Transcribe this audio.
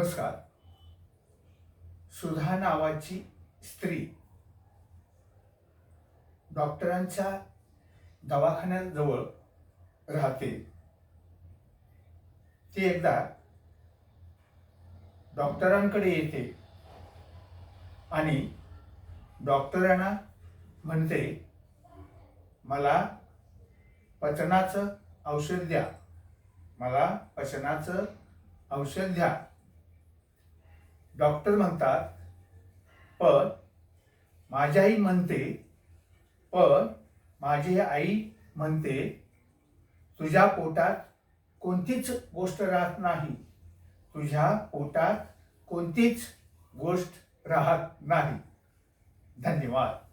नमस्कार. सुधा नावाची स्त्री. डॉक्टरांच्या दवाखान्याजवळ राहते. ती एकदा डॉक्टरांकडे येते आणि डॉक्टरांना म्हणते मला पचनाचं औषध द्या. मला पचनाचं औषध द्या. डॉक्टर म्हणतात पण माझी आई म्हणते पण माझी आई म्हणते तुझ्या पोटात कोणतीच गोष्ट राहत नाही. तुझ्या पोटात कोणतीच गोष्ट राहत नाही. धन्यवाद.